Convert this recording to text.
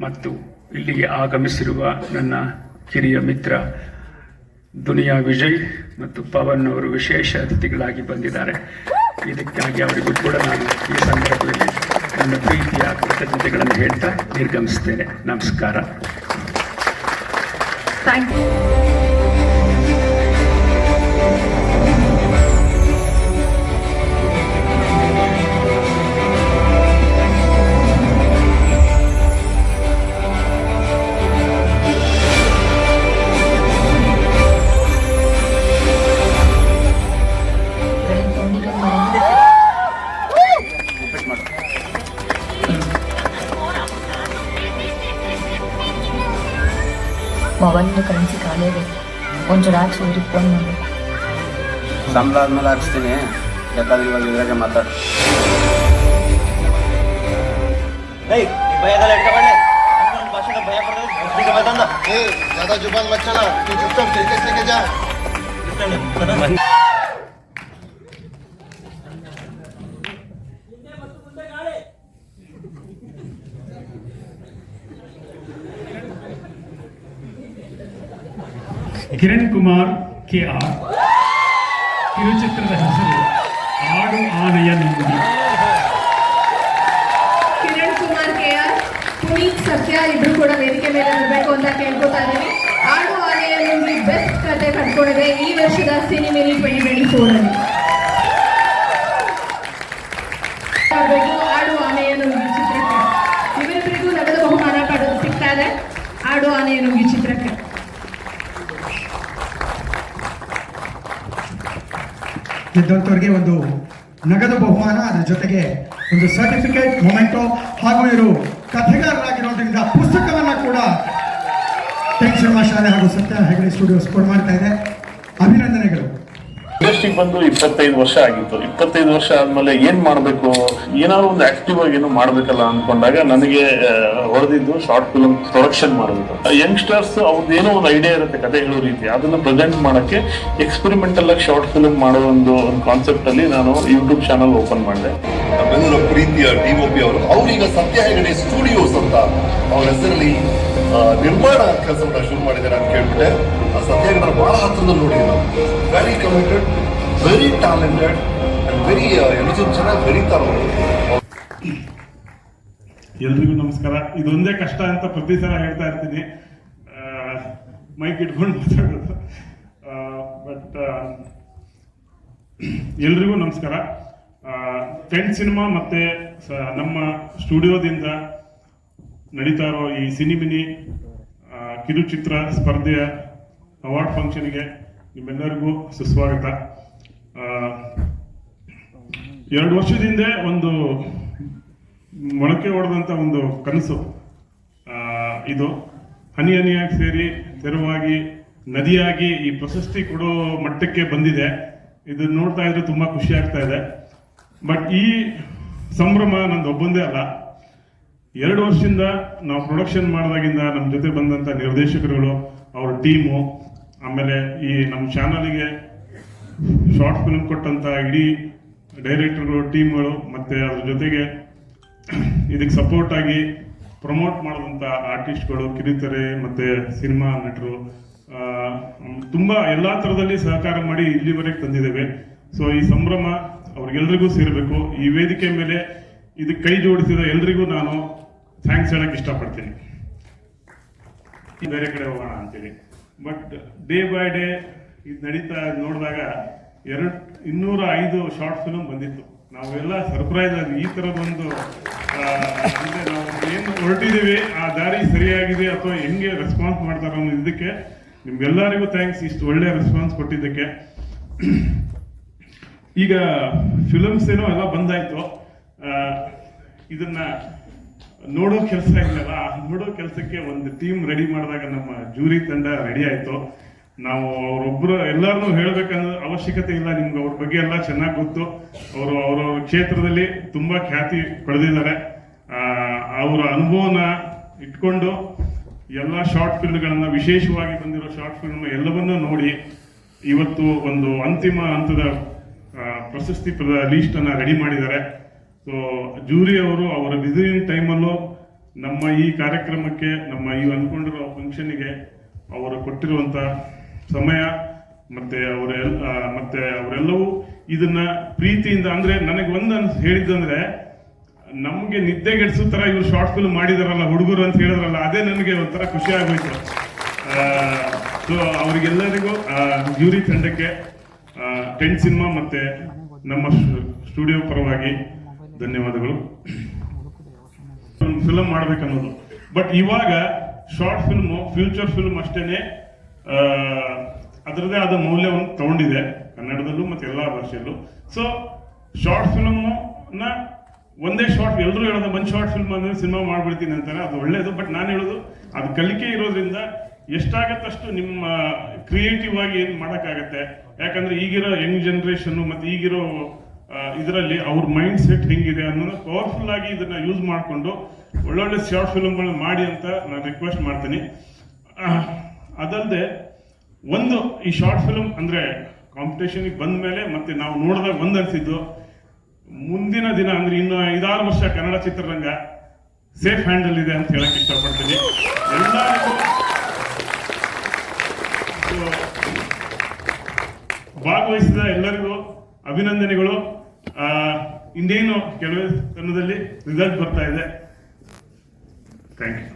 ಮತ್ತು ಇಲ್ಲಿಗೆ ಆಗಮಿಸಿರುವ ನನ್ನ ಕಿರಿಯ ಮಿತ್ರ ದುನಿಯಾ ವಿಜಯ್ ಮತ್ತು ಪವನ್ ಅವರು ವಿಶೇಷ ಅತಿಥಿಗಳಾಗಿ ಬಂದಿದ್ದಾರೆ. ಇದಕ್ಕಾಗಿ ಅವರಿಗೂ ಕೂಡ ನಾನು ಈ ಸಂದರ್ಭದಲ್ಲಿ ನನ್ನ ಪ್ರೀತಿಯ ಕೃತಜ್ಞತೆಗಳನ್ನು ಹೇಳ್ತಾ ನಿರ್ಗಮಿಸ್ತೇನೆ ನಮಸ್ಕಾರ. ಥ್ಯಾಂಕ್ ಯು ಮೊಬೈಲ್ ಕರೆನ್ಸಿ ಖಾಲಿ ಆಗೈತೆ ಒಂಚೂರು ಹಾಕ್ಸಿ ಅವ್ರಿಗೆ ಫೋನ್ ಮಾಡಬೇಕು ಸಂಬಳ ಆದ್ಮೇಲೆ ಹಾಕ್ಸ್ತೀನಿ ಬೇಕಾದ್ರೆ ಇವಾಗ ಇದ್ರಾಗೆ ಮಾತಾಡು ಏಯ್ ಈ ಭಯದಲ್ಲ ಇಟ್ಕೊಂಡೆ ನಮ್ಮ ಭಾಷೆಗೆ ಭಯ ಪಡೋದು ಒಬ್ರಿಗೆ ಭಯ ತಂದ ए ज्यादा जुबान मत चला तू चुपचाप क्रिकेट लेके जा ಕಿರಣ್ ಕುಮಾರ್ ಕೆ ಆರ್. ಕಿರುಚಿತ್ರದ ಹೆಸರು ಆಡು ಆನೆಯ ನಂಬಿ. ಕಿರಣ್ ಕುಮಾರ್ ಕೆ ಆರ್, ಪುನೀತ್ ಸತ್ಯ ಇಬ್ರು ಕೂಡ ವೇದಿಕೆ ಮೇಲೆ ಬರಬೇಕು ಅಂತ ಕೇಳ್ಕೊತಾ ಇದ್ದೀನಿ. ಆಡು ಆನೆಯ ನಂಬಿ ಬೆಸ್ಟ್ ಕತೆ ಕಟ್ಕೊಂಡಿದೆ ಈ ವರ್ಷದ ಸಿನಿಮೆಯಲ್ಲಿ ಟ್ವೆಂಟಿ ಟ್ವೆಂಟಿ ಫೋರ್ ಅಲ್ಲಿ ಬರ್ಬೇಕು ಆಡು ಆನೆಯ ನುಂಗಿ ಚಿತ್ರಕ್ಕೆ ಇವರಿಬ್ಬರಿಗೂ ನಗದು ಬಹುಮಾನ ಪಡೆದು ಸಿಗ್ತಾ ಇದೆ ಆಡು ಆನೆಯ ನುಂಗಿ ಚಿತ್ರಕ್ಕೆ ಗೆದ್ದಂಥವ್ರಿಗೆ ಒಂದು ನಗದು ಬಹುಮಾನ, ಅದರ ಜೊತೆಗೆ ಒಂದು ಸರ್ಟಿಫಿಕೇಟ್ ಮೊಮೆಂಟೋ ಹಾಗೂ ಇವರು ಕಥೆಗಾರರಾಗಿರೋದ್ರಿಂದ ಪುಸ್ತಕವನ್ನು ಕೂಡ ಟೆನ್ಷನ್ ಶಾಲೆ ಹಾಗೂ ಸತ್ಯ ಹೆಗಡೆ ಸ್ಟುಡಿಯೋಸ್ ಸ್ಪೋರ್ಟ್ ಮಾಡ್ತಾ ಇದೆ. ಅಭಿನಂದನೆಗಳು. ಇಂಡಸ್ಟ್ರಿಗೆ ಬಂದು ಇಪ್ಪತ್ತೈದು ವರ್ಷ ಆಗಿತ್ತು. ಇಪ್ಪತ್ತೈದು ವರ್ಷ ಆದ್ಮೇಲೆ ಏನ್ ಮಾಡ್ಬೇಕು? ಏನಾದ್ರು ಒಂದು ಆಕ್ಟಿವ್ ಆಗಿ ಏನೋ ಮಾಡ್ಬೇಕಲ್ಲ ಅನ್ಕೊಂಡಾಗ ನನಗೆ ಹೊಡೆದಿದ್ದು ಶಾರ್ಟ್ ಫಿಲ್ಮ್ ಪ್ರೊಡಕ್ಷನ್ ಮಾಡಬೇಕು ಯಂಗ್ಸ್ಟರ್ಸ್ ಏನೋ ಒಂದು ಐಡಿಯಾ ಇರುತ್ತೆ ಕತೆ ಹೇಳೋ ರೀತಿ. ಅದನ್ನ ಪ್ರೆಸೆಂಟ್ ಮಾಡಕ್ಕೆ ಎಕ್ಸ್ಪೆರಿಮೆಂಟಲ್ ಆಗಿ ಶಾರ್ಟ್ ಫಿಲ್ಮ್ ಮಾಡೋ ಒಂದು ಒಂದು ಕಾನ್ಸೆಪ್ಟ್ ಅಲ್ಲಿ ನಾನು ಯೂಟ್ಯೂಬ್ ಚಾನಲ್ ಓಪನ್ ಮಾಡಿದೆ. ಬೆಂಗಳೂರು ಪ್ರೀತಿಯ ಡಿಒಪಿ ಅವರು, ಅವರೀಗ ಸತ್ಯ ಹೆಗಡೆ ಸ್ಟುಡಿಯೋಸ್ ಅಂತ ಅವ್ರ ಹೆಸರಲ್ಲಿ ನಿರ್ಮಾಣ ಕೆಲಸವನ್ನ ಶುರು ಮಾಡಿದ್ದಾರೆ ಅಂತ ಕೇಳ್ಬಿಟ್ಟೆ. ಆ ಸತ್ಯಾಗ್ರಹ ಬಹಳ ಹತ್ರದಲ್ಲಿ ನೋಡಿದ್ದೀನಿ. ನಾವು very committed very talented and very ಎಷ್ಟು ಚೆನ್ನಾಗಿ ಬರೀತಾರೆ ಅವರು ಎಲ್ರಿಗೂ ನಮಸ್ಕಾರ. ಇದೊಂದೇ ಕಷ್ಟ ಅಂತ ಪ್ರತಿ ಸಲ ಹೇಳ್ತಾ ಇರ್ತೀನಿ. ಮೈಕ್ ಇಟ್ಕೊಂಡು ಮಾತಾಡೋದು. ಬಟ್ ಎಲ್ರಿಗೂ ನಮಸ್ಕಾರ. ಟೆಂಟ್ ಸಿನಿಮಾ ಮತ್ತೆ ನಮ್ಮ ಸ್ಟುಡಿಯೋದಿಂದ ನಡೀತಾ ಇರೋ ಈ ಸಿನಿಮಿನಿ ಕಿರುಚಿತ್ರ ಸ್ಪರ್ಧೆಯ ಅವಾರ್ಡ್ ಫಂಕ್ಷನ್ಗೆ ನಿಮ್ಮೆಲ್ಲರಿಗೂ ಸುಸ್ವಾಗತ. ಎರಡು ವರ್ಷದಿಂದ ಒಂದು ಮೊಳಕೆ ಹೊಡೆದಂತ ಒಂದು ಕನಸು ಇದು. ಹನಿ ಹನಿಯಾಗಿ ಸೇರಿ, ತೆರವಾಗಿ, ನದಿಯಾಗಿ ಈ ಪ್ರಶಸ್ತಿ ಕೊಡೋ ಮಟ್ಟಕ್ಕೆ ಬಂದಿದೆ. ಇದು ನೋಡ್ತಾ ಇದ್ರೆ ತುಂಬಾ ಖುಷಿ ಆಗ್ತಾ ಇದೆ. ಬಟ್ ಈ ಸಂಭ್ರಮ ನಂದು ಒಬ್ಬಂದೇ ಅಲ್ಲ. ಎರಡು ವರ್ಷದಿಂದ ನಾವು ಪ್ರೊಡಕ್ಷನ್ ಮಾಡಿದಾಗಿಂದ ನಮ್ಮ ಜೊತೆ ಬಂದಂತ ನಿರ್ದೇಶಕರುಗಳು ಅವ್ರ ಟೀಮು, ಆಮೇಲೆ ಈ ನಮ್ಮ ಚಾನಲ್ಗೆ ಶಾರ್ಟ್ ಫಿಲ್ಮ್ ಕೊಟ್ಟಂಥ ಇಡೀ ಡೈರೆಕ್ಟರ್ಗಳು, ಟೀಮ್ಗಳು, ಮತ್ತೆ ಅದ್ರ ಜೊತೆಗೆ ಇದಕ್ಕೆ ಸಪೋರ್ಟ್ ಆಗಿ ಪ್ರಮೋಟ್ ಮಾಡಿದಂಥ ಆರ್ಟಿಸ್ಟ್ಗಳು ಕಿರಿತೆರೆ, ಮತ್ತೆ ಸಿನಿಮಾ ನಟರು ತುಂಬ ಎಲ್ಲಾ ತರದಲ್ಲಿ ಸಹಕಾರ ಮಾಡಿ ಇಲ್ಲಿವರೆಗೆ ತಂದಿದ್ದೇವೆ. ಸೊ ಈ ಸಂಭ್ರಮ ಅವ್ರಿಗೆಲ್ರಿಗೂ ಸೇರಬೇಕು. ಈ ವೇದಿಕೆ ಮೇಲೆ ಇದಕ್ಕೆ ಕೈ ಜೋಡಿಸಿದ ಎಲ್ರಿಗೂ ನಾನು ಥ್ಯಾಂಕ್ಸ್ ಹೇಳಕ್ ಇಷ್ಟಪಡ್ತೀನಿ. ಬೇರೆ ಕಡೆ ಹೋಗೋಣ ಅಂತೇಳಿ ಬಟ್ ಡೇ ಬೈ ಡೇ ಇದು ನಡೀತಾ ನೋಡಿದಾಗ ಎರಡು, ಇನ್ನೂರ ಐದು ಶಾರ್ಟ್ ಫಿಲ್ಮ್ ಬಂದಿತ್ತು. ನಾವೆಲ್ಲ ಸರ್ಪ್ರೈಸ್ ಆಗಿ ಈ ಥರ ಬಂದು ಅಂದ್ರೆ ನಾವು ಏನು ಹೊರಟಿದೀವಿ ಆ ದಾರಿ ಸರಿಯಾಗಿದೆ ಅಥವಾ ಹೆಂಗೆ ರೆಸ್ಪಾನ್ಸ್ ಮಾಡ್ತಾರ ಅನ್ನೋ ಇದಕ್ಕೆ ನಿಮ್ಗೆಲ್ಲರಿಗೂ ಥ್ಯಾಂಕ್ಸ್ ಇಷ್ಟು ಒಳ್ಳೆ ರೆಸ್ಪಾನ್ಸ್ ಕೊಟ್ಟಿದ್ದಕ್ಕೆ. ಈಗ ಫಿಲಮ್ಸ್ ಏನೋ ಎಲ್ಲ ಬಂದಾಯಿತು. ಇದನ್ನ ನೋಡೋ ಕೆಲಸ ಇಲ್ಲಲ್ಲ? ನೋಡೋ ಕೆಲಸಕ್ಕೆ ಒಂದು ಟೀಮ್ ರೆಡಿ ಮಾಡಿದಾಗ ನಮ್ಮ ಜೂರಿ ತಂಡ ರೆಡಿ ಆಯ್ತು. ನಾವು ಅವರೊಬ್ಬರು ಎಲ್ಲರನ್ನೂ ಹೇಳಬೇಕನ್ನೋ ಅವಶ್ಯಕತೆ ಇಲ್ಲ, ನಿಮ್ಗೆ ಅವ್ರ ಬಗ್ಗೆ ಎಲ್ಲ ಚೆನ್ನಾಗಿ ಗೊತ್ತು. ಅವರು ಅವರವ್ರ ಕ್ಷೇತ್ರದಲ್ಲಿ ತುಂಬಾ ಖ್ಯಾತಿ ಪಡೆದಿದ್ದಾರೆ. ಅವರ ಅನುಭವನ ಇಟ್ಕೊಂಡು ಎಲ್ಲ ಶಾರ್ಟ್ ಫಿಲ್ಮ್ಗಳನ್ನ ವಿಶೇಷವಾಗಿ ಬಂದಿರೋ ಶಾರ್ಟ್ ಫಿಲ್ಮ್ ಎಲ್ಲವನ್ನೂ ನೋಡಿ ಇವತ್ತು ಒಂದು ಅಂತಿಮ ಹಂತದ ಪ್ರಶಸ್ತಿ ಲೀಸ್ಟ್ ಅನ್ನ ರೆಡಿ ಮಾಡಿದ್ದಾರೆ. ಸೊ ಜೂರಿ ಅವರು ಅವರ ವಿಸಿಟಿಂಗ್ ಟೈಮಲ್ಲೂ ನಮ್ಮ ಈ ಕಾರ್ಯಕ್ರಮಕ್ಕೆ, ನಮ್ಮ ಈ ಅನ್ಕೊಂಡಿರೋ ಫಂಕ್ಷನ್ಗೆ ಅವರು ಕೊಟ್ಟಿರುವಂತ ಸಮಯ ಮತ್ತೆ ಅವರ ಮತ್ತೆ ಅವರೆಲ್ಲವೂ ಇದನ್ನ ಪ್ರೀತಿಯಿಂದ, ಅಂದ್ರೆ ನನಗೆ ಒಂದು ಅನ್ಸ್- ಹೇಳಿದ್ದಂದ್ರೆ, ನಮಗೆ ನಿದ್ದೆಗೆಡ್ಸೋ ತರ ಇವರು ಶಾರ್ಟ್ ಫಿಲ್ಮ್ ಮಾಡಿದಾರಲ್ಲ, ಹುಡುಗರು ಅಂತ ಹೇಳಿದ್ರಲ್ಲ, ಅದೇ ನನಗೆ ಒಂಥರ ಖುಷಿ ಆಗೋಯ್ತು. ಸೊ ಅವರಿಗೆಲ್ಲರಿಗೂ ಜ್ಯೂರಿ ತಂಡಕ್ಕೆ ಟೆಂಟ್ ಸಿನಿಮಾ ಮತ್ತೆ ನಮ್ಮ ಸ್ಟುಡಿಯೋ ಪರವಾಗಿ ಧನ್ಯವಾದಗಳು. ಫಿಲಮ್ ಮಾಡ್ಬೇಕನ್ನೋದು. ಬಟ್ ಇವಾಗ ಶಾರ್ಟ್ ಫಿಲ್ಮ್ ಫ್ಯೂಚರ್ ಫಿಲ್ಮ್ ಅಷ್ಟೇನೆ ಅದರದೇ ಆದ ಮೌಲ್ಯವನ್ನು ತಗೊಂಡಿದೆ ಕನ್ನಡದಲ್ಲೂ ಮತ್ತೆ ಎಲ್ಲಾ ಭಾಷೆಯಲ್ಲೂ. ಸೊ ಶಾರ್ಟ್ ಫಿಲ್ಮ್ನ ಒಂದೇ ಶಾರ್ಟ್ ಎಲ್ಲರೂ ಹೇಳೋದು ಒಂದು ಶಾರ್ಟ್ ಫಿಲ್ಮ್ ಅಂದ್ರೆ ಸಿನಿಮಾ ಮಾಡ್ಬಿಡ್ತೀನಿ ಅಂತಾರೆ, ಅದು ಒಳ್ಳೆಯದು ಬಟ್ ನಾನು ಹೇಳೋದು, ಅದು ಕಲಿಕೆ ಇರೋದ್ರಿಂದ ಎಷ್ಟಾಗತ್ತಷ್ಟು ನಿಮ್ಮ ಕ್ರಿಯೇಟಿವ್ ಆಗಿ ಏನು ಮಾಡಕ್ಕಾಗತ್ತೆ? ಯಾಕಂದ್ರೆ ಈಗಿರೋ ಯಂಗ್ ಜನರೇಷನ್ ಮತ್ತೆ ಈಗಿರೋ ಇದರಲ್ಲಿ ಅವ್ರ ಮೈಂಡ್ ಸೆಟ್ ಹೆಂಗಿದೆ ಅನ್ನೋದು ಪವರ್ಫುಲ್ ಆಗಿ ಇದನ್ನ ಯೂಸ್ ಮಾಡಿಕೊಂಡು ಒಳ್ಳೊಳ್ಳೆ ಶಾರ್ಟ್ ಫಿಲ್ಮ್ಗಳನ್ನ ಮಾಡಿ ಅಂತ ನಾನು ರಿಕ್ವೆಸ್ಟ್ ಮಾಡ್ತೀನಿ. ಅದಲ್ಲದೆ ಒಂದು ಈ ಶಾರ್ಟ್ ಫಿಲ್ಮ್ ಅಂದ್ರೆ ಕಾಂಪಿಟೇಷನ್ ಬಂದ ಮೇಲೆ ಮತ್ತೆ ನಾವು ನೋಡಿದಾಗ ಒಂದು ಅನ್ಸಿದ್ದು, ಮುಂದಿನ ದಿನ ಅಂದ್ರೆ ಇನ್ನು ಐದಾರು ವರ್ಷ ಕನ್ನಡ ಚಿತ್ರರಂಗ ಸೇಫ್ ಹ್ಯಾಂಡಲ್ ಇದೆ ಅಂತ ಹೇಳಕ್ ಇಷ್ಟಪಡ್ತೀನಿ. ಎಲ್ಲರಿಗೂ ಭಾಗವಹಿಸಿದ ಎಲ್ಲರಿಗೂ ಅಭಿನಂದನೆಗಳು. ಇನ್ನೇನು ಕೆಲವೇ ಸಮಯದಲ್ಲಿ ರಿಸಲ್ಟ್ ಬರ್ತಾ ಇದೆ. Thank you